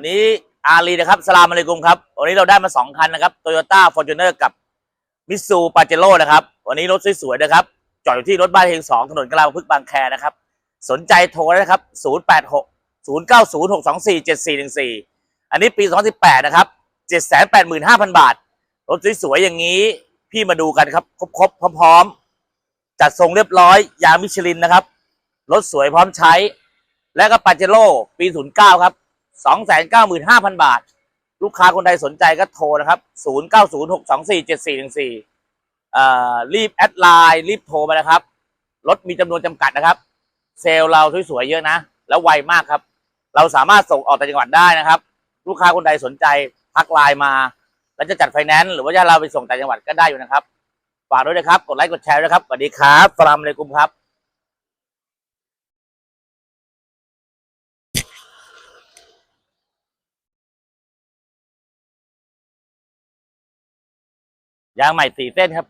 วันนี้อาลีนะครับสลามอะลัยกุมครับ วันนี้เราได้มาสองคันนะครับโตโยต้าฟอร์จูเนอร์กับมิซูปาเจโร่นะครับ วันนี้รถสวยๆนะครับ จอดอยู่ที่รถบ้านเฮงสองถนนกลาประพฤกษบางแคนะครับ สนใจโทรได้นะครับ0 8 6 0 9 0 6 2 4 7 4 1 4อันนี้ปี2018นะครับ785,000บาท รถสวยๆอย่างนี้พี่มาดูกันครับ ครบๆพร้อมๆจัดทรงเรียบร้อย ยางมิชลินนะครับ รถสวยพร้อมใช้ และก็ปาเจโร่ปี09ครับ 295,000 บาท ลูกค้าคนใดสนใจก็โทรนะครับ 0906247414รีบแอดไลน์รีบโทรมานะครับ รถมีจำนวนจำกัดนะครับ เซลล์เราสวยๆเยอะนะ แล้วไวมากครับ เราสามารถส่งออกต่างจังหวัดได้นะครับ ลูกค้าคนใดสนใจทักไลน์มาแล้วจะจัดไฟแนนซ์หรือว่าจะเราไปส่งต่างจังหวัดก็ได้อยู่นะครับ ฝากด้วยนะครับ กดไลค์กดแชร์ด้วยครับสวัสดีครับสลามอะลัยกุมครับ ยางใหม่สี่เส้นครับ